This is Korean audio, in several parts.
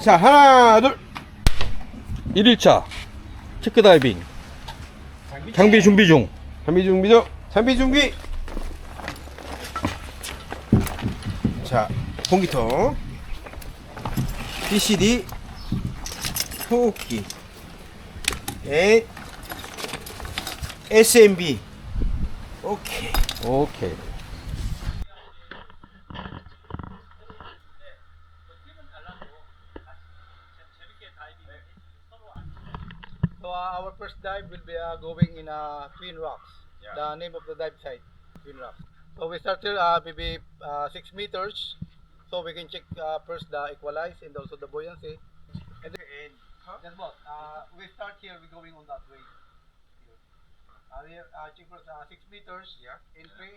자, 하나, 둘. 1일차 체크 다이빙. 장비 준비 중. 장비 준비 중. 장비 준비. 자, 공기통. BCD. 호흡기. 에 SMB. 오케이. 오케이. So uh, our first dive will be uh, going in uh, Twin Rocks. The name of the dive site, Twin Rocks. So we start here uh, maybe uh, six meters. So we can check uh, first the equalize and also the buoyancy. And then, That's what. Uh, we start here. We going on that way. Uh, we uh, check first uh, six meters. Yeah. Entry.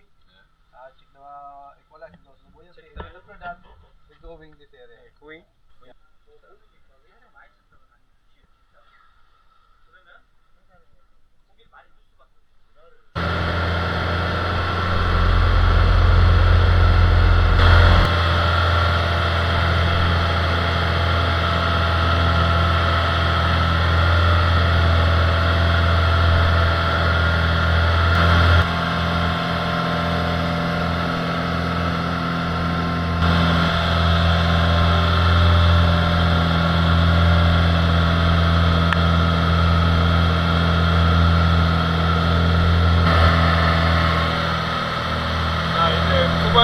Uh, check the uh, equalize and also the buoyancy. And after that, we're going this area. Going. Yeah.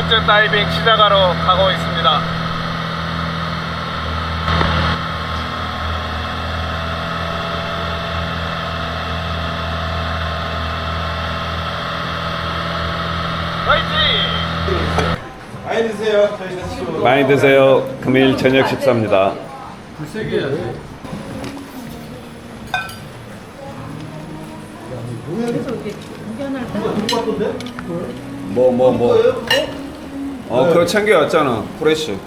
번째 다이빙 시작하러 가고 있습니다. 많이 드세요. 많이 드세요. 금일 저녁 식사입니다. 뭐뭐 뭐. 어 그거 챙겨왔잖아. 프레쉬.